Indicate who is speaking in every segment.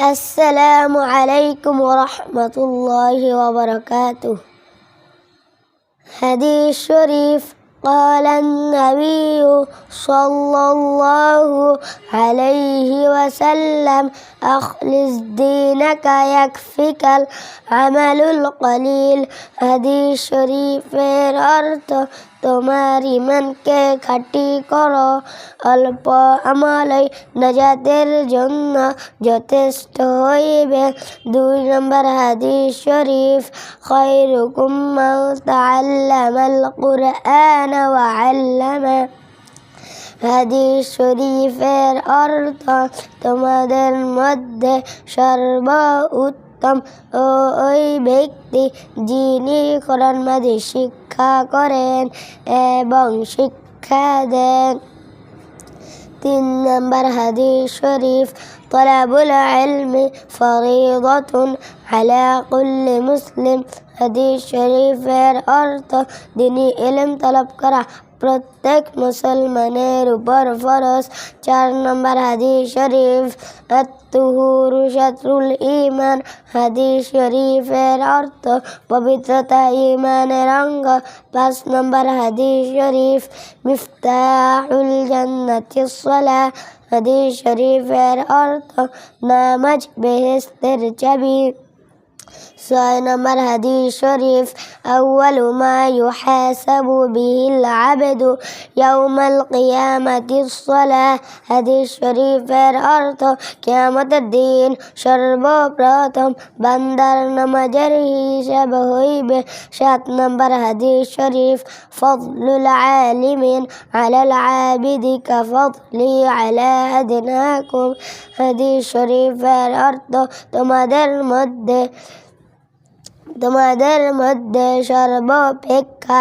Speaker 1: السلام عليكم ورحمة الله وبركاته حديث شريف قال النبي صلى الله عليه وسلم أخلص دينك يكفك العمل القليل হাদিস শরীফের অর্থ তোমার ইমানকে খাটি করো, অল্প আমলই নাজাতের জন্য যথেষ্ট হইবে। দুই নম্বর হাদিস শরীফ খৈরুকুম তাআল্লামাল কুরআন ওয়া আল্লামা। শরীফের অর্থ তোমাদের মধ্যে সর্ব উত্তম ওই ব্যক্তি যিনি কোরআন মাঝে শিক্ষা করেন এবং শিক্ষা দেন। তিন নম্বর হাদিস শরীফ, তলাবুল আলমি ফরিদতুন আলা কুল্লি মুসলিম। হাদিস শরীফের অর্থ দিনী এলম তলব করা প্রত্যেক মুসলমানের উপর ফরজ। চার নম্বর হাদিস শরীফ আত্মহুরু শাত্রুল ইমান হাদিস শরীফের অর্থ পবিত্রতা ইমানের অঙ্গ। পাঁচ নম্বর হাদিস শরীফ, মিফতাহুল জান্নাতি সলা। হাদিস শরীফের অর্থ নামাজ বেহেস্তের চাবি। صنم الهدي شريف أول ما يحاسب به العبد يوم القيامة الصلاة. هدي الشريف أرث قيامة الدين شرب براتم بندر نمجره شبه به. شات نمبر هدي الشريف فضل العالمين على العابد كفضلي على أدناكم. هدي الشريف أرث تمدر مده তোমাদের মধ্যে সর্বাপেক্ষা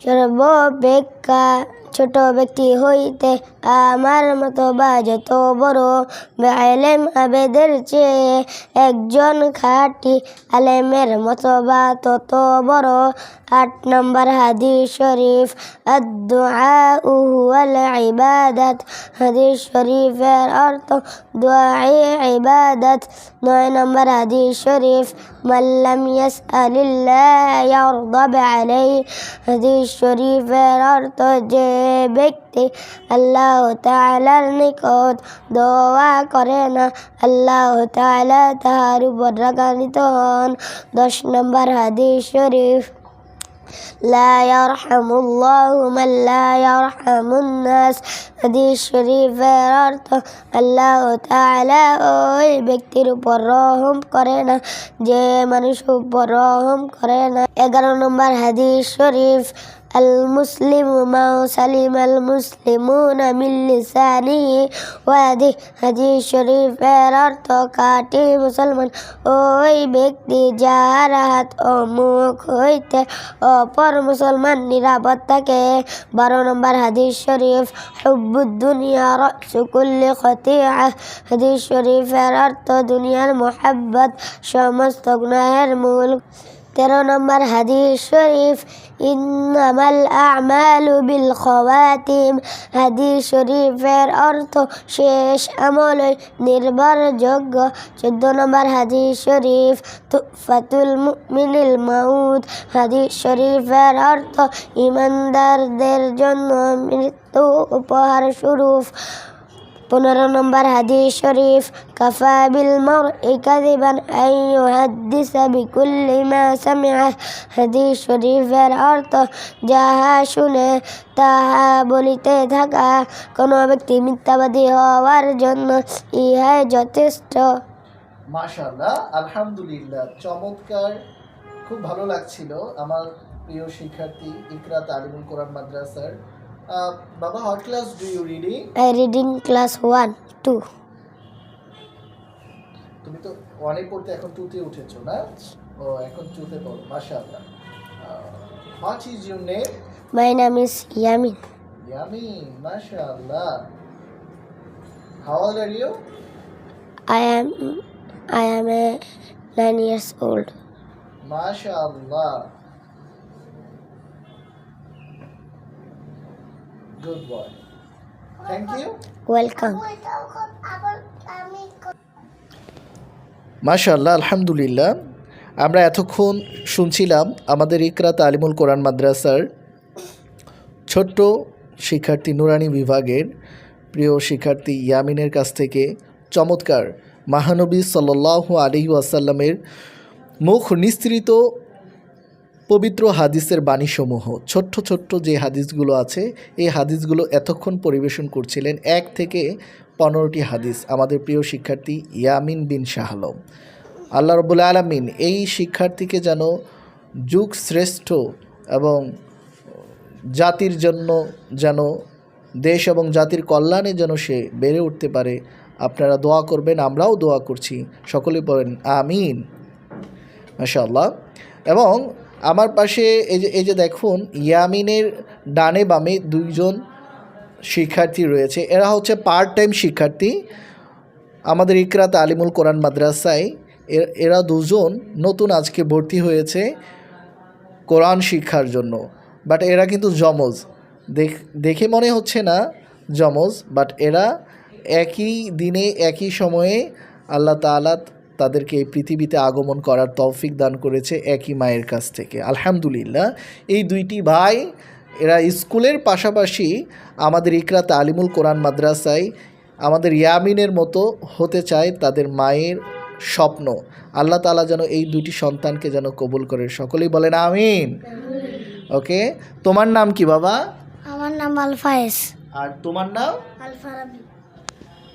Speaker 1: সর্বাপেক্ষা ছোট ব্যক্তি হইতে আমার মতো বা যত বড় আলেম আবেদের চেয়ে। একজন খাঁটি আলেমের মতো বা তত বড়। আট নম্বর হাদিস শরীফ আল ইবাদত। হাদিস শরীফের অর্থ দোয়াই ইবাদত। নয় নম্বর হাদিস শরীফ মাল্লাম ইয়াসআলিল্লাহ ইয়ারদাব আলাইহি। হাদিস শরীফের অর্থ, যে ব্যক্তি আল্লাহ তাআলার নিকট দোয়া করে না আল্লাহ তাআলা তাহার উপর রাগান্বিত হন দশ নম্বর হাদিস শরীফ لا يرحم الله من لا يرحم الناس হাদিস শরীফের অর্থ আল্লাহ তাআলা ওই ব্যক্তির উপর রহম করে না যে মানুষ উপর রহম করে না এগারো নম্বর হাদিস শরীফ المسلم ما سلم المسلمون من لسانه ويده হাদিস শরীফের অর্থ কাটি মুসলমান ওই ব্যক্তি যার হাত ও মুখ হইতে অপর মুসলমান নিরাপদ থাকে বারো নম্বর হাদিস শরীফ হুব্বুদ্দুনিয়া রসুকুল্লি খতিয়া হাদিস শরীফের অর্থ দুনিয়ার মোহাব্বত সমস্ত গুনাহের মূল তেরো নম্বর হাদিস শরীফ, ইন্নামাল আমালু বিল খওয়াতিম। হাদিস শরীফের অর্থ শেষ আমলই নির্ভরযোগ্য। চোদ্দ নম্বর হাদিস শরীফ, তুফাতুল মুমিনিল মাউদ হাদিস শরীফের অর্থ, ইমানদারদের জন্য মৃত্যু উপহার স্বরূপ। পনেরো নম্বর হাদিস শরীফ, কাফা বিল মারই কাযিবান আন ইউহাদ্দিসা বিকুল্লি মা সামিআ। হাদিস শরীফের অর্থ, যাহা শুনে তাহা বলিতে থাকা কোনো ব্যক্তি মিথ্যাবাদী হওয়ার জন্য ইহাই যথেষ্ট।
Speaker 2: মাশাআল্লাহ, আলহামদুলিল্লাহ, চমৎকার, খুব ভালো লাগছিল আমার প্রিয় শিক্ষার্থী ইকরা তালিমুল কোরআন মাদ্রাসার আহ, বাবা what class do you reading
Speaker 1: I reading class one two
Speaker 2: তুমি তো ওয়ানে পড়তে এখন টুতে উঠেছো না? ও এখন টুতে পড়ো মাশাআল্লাহ। What is your name
Speaker 1: my নাম ইজ ইয়ামিন
Speaker 2: ইয়ামিন মাশাআল্লাহ। How old are you
Speaker 1: I am I am a nine years old.
Speaker 2: মাশাআল্লাহ। Good boy thank you
Speaker 1: Welcome.
Speaker 2: মাশাল্লাহ আলহামদুলিল্লাহ। আমরা এতক্ষণ শুনছিলাম আমাদের ইকরা তালিমুল কোরআন মাদ্রাসার ছোট্ট শিক্ষার্থী নুরানি বিভাগের প্রিয় শিক্ষার্থী ইয়ামিনের কাছ থেকে চমৎকার। মাহানবী সাল্লাহ আলহি আসাল্লামের মুখ নিস্তৃত পবিত্র হাদিসের বাণীসমূহ। ছোট্ট ছোট্ট যে হাদিসগুলো আছে, এই হাদিসগুলো এতক্ষণ পরিবেশন করছিলেন এক থেকে পনেরোটি হাদিস। আমাদের প্রিয় শিক্ষার্থী ইয়ামিন বিন শাহালম আল্লাহ রবুল আলমিন এই শিক্ষার্থীকে যেন যুগ শ্রেষ্ঠ এবং জাতির জন্য যেন, দেশ এবং জাতির কল্যাণে যেন সে বেড়ে উঠতে পারে, আপনারা দোয়া করবেন, আমরাও দোয়া করছি। সকলে বলেন, আমিন। মাশাআল্লাহ। এবং আমার পাশে এই যে এই যে দেখুন, ইয়ামিনের ডানে বামে দুইজন শিক্ষার্থী রয়েছে। এরা হচ্ছে পার্ট টাইম শিক্ষার্থী। আমাদের ইকরাত আলিমুল কোরআন মাদ্রাসায় এরা দুজন নতুন আজকে ভর্তি হয়েছে কোরআন শিক্ষার জন্য। বাট এরা কিন্তু জমজ। দেখ দেখে মনে হচ্ছে না জমজ বাট এরা একই দিনে, একই সময়ে আল্লাহ তাআলা তাদেরকে এই পৃথিবীতে আগমন করার তৌফিক দান করেছে একই মায়ের কাছ থেকে। আলহামদুলিল্লাহ এই দুইটি ভাই এরা স্কুলের পাশাপাশি আমাদের ইকরা তালিমুল কোরআন মাদ্রাসায় আমাদের ইয়ামিনের মতো হতে চায় তাদের মায়ের স্বপ্ন। আল্লাহ তাআলা যেন এই দুইটি সন্তানকে যেন কবুল করে। সকলেই বলেন আমিন। ওকে তোমার নাম কি বাবা?
Speaker 1: আমার নাম আল ফায়েজ
Speaker 2: আর তোমার নাম?
Speaker 1: আল ফারাবি।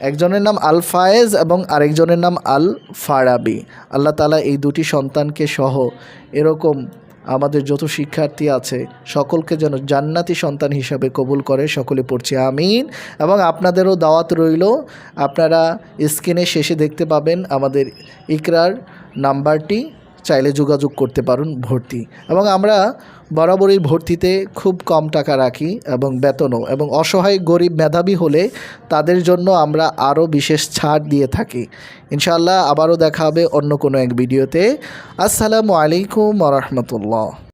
Speaker 2: একজনের নাম আল ফায়েজ এবং আরেকজনের নাম আল ফারাবি আল্লাহ তালা এই দুটি সন্তানকে সহ এরকম আমাদের যত শিক্ষার্থী আছে, সকলকে যেন জান্নাতি সন্তান হিসাবে কবুল করে, সকলে পড়ছে, আমিন। এবং আপনাদেরও দাওয়াত রইল। আপনারা স্ক্রিনে শেষে দেখতে পাবেন আমাদের ইকরার নাম্বারটি। চাইলে যোগাযোগ করতে পারুন ভর্তি। এবং আমরা বরাবরই ভর্তিতে খুব কম টাকা রাখি এবং বেতনও। এবং অসহায় গরিব মেধাবী হলে তাদের জন্য আমরা আরও বিশেষ ছাড় দিয়ে থাকি। ইনশাআল্লাহ আবারও দেখা হবে অন্য কোনো এক ভিডিওতে। আসসালামু আলাইকুম রহমতুল্লাহ।